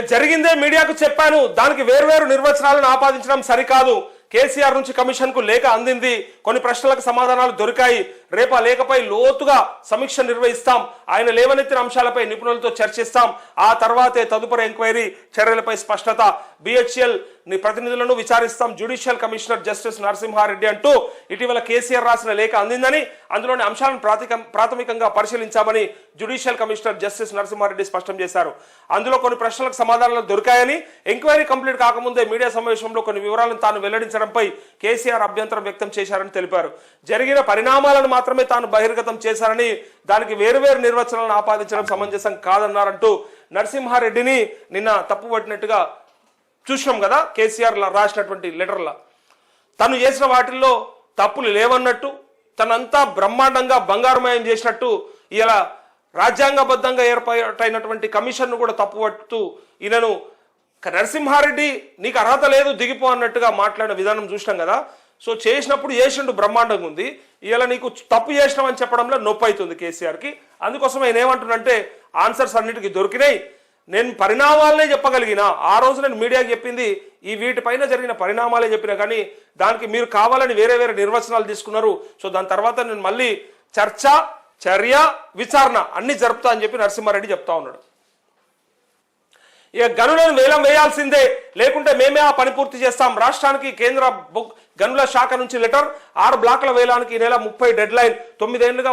జరిగిందే మీడియాకు చెప్పాను. దానికి వేర్వేరు నిర్వచనాలను ఆపాదించడం సరికాదు. కేసీఆర్ నుంచి కమిషన్కు లేఖ అందింది. కొన్ని ప్రశ్నలకు సమాధానాలు దొరికాయి. రేపు ఆ లేఖపై లోతుగా సమీక్ష నిర్వహిస్తాం. ఆయన లేవనెత్తిన అంశాలపై నిపుణులతో చర్చిస్తాం. ఆ తర్వాతే తదుపరి ఎంక్వైరీ చర్యలపై స్పష్టత. బిహెచ్ఎల్ని ప్రతినిధులను విచారిస్తాం. జ్యుడిషియల్ కమిషనర్ జస్టిస్ నరసింహారెడ్డి అంటూ ఇటీవల కేసీఆర్ రాసిన లేఖ అందిందని అందులోని అంశాలను ప్రాతిక ప్రాథమికంగా పరిశీలించామని జ్యుడిషియల్ కమిషనర్ జస్టిస్ నరసింహారెడ్డి స్పష్టం చేశారు. అందులో కొన్ని ప్రశ్నలకు సమాధానాలు దొరికాయని ఎంక్వైరీ కంప్లీట్ కాకముందే మీడియా సమావేశంలో కొన్ని వివరాలను తాను వెల్లడించడంపై కేసీఆర్ అభ్యంతరం వ్యక్తం చేశారని తెలిపారు. జరిగిన పరిణామాలను మాత్రమే తాను బహిర్గతం చేశారని దానికి వేరువేరు నిర్వచనాలను ఆపాదించడం సమంజసం కాదన్నారంటూ నరసింహారెడ్డిని నిన్న తప్పుపట్టినట్టుగా చూసినాం కదా కేసీఆర్ రాసినటువంటి లెటర్లా. తను చేసిన వాటిల్లో తప్పులు లేవన్నట్టు తనంతా బ్రహ్మాండంగా బంగారుమయం చేసినట్టు ఇలా రాజ్యాంగబద్ధంగా ఏర్పాటైనటువంటి కమిషన్ను కూడా తప్పుపట్టుతూ ఈయనను నరసింహారెడ్డి నీకు అర్హత లేదు దిగిపో అన్నట్టుగా మాట్లాడిన విధానం చూసినాం కదా. సో చేసినప్పుడు చేసిండు బ్రహ్మాండంగా ఉంది ఇలా నీకు తప్పు చేసినామని చెప్పడంలో నొప్పి అవుతుంది కేసీఆర్కి. అందుకోసం ఆయన ఏమంటున్నంటే ఆన్సర్స్ అన్నిటికీ దొరికినాయి. నేను పరిణామాలనే చెప్పగలిగిన. ఆ రోజు నేను మీడియాకి చెప్పింది ఈ వీటిపైన జరిగిన పరిణామాలే చెప్పిన కానీ దానికి మీరు కావాలని వేరే వేరే నిర్వచనాలు తీసుకున్నారు. సో దాని తర్వాత నేను మళ్ళీ చర్చ చర్య విచారణ అన్ని జరుపుతా అని చెప్పి నరసింహారెడ్డి చెప్తా ఉన్నాడు. ఇక గనులను వేలం వేయాల్సిందే. లేకుంటే మేమే ఆ పని పూర్తి చేస్తాం. రాష్ట్రానికి కేంద్ర గనుల శాఖ నుంచి లెటర్. ఆరు బ్లాకుల వేలానికి ఈ నెల ముప్పై డెడ్ లైన్. తొమ్మిదేళ్ళుగా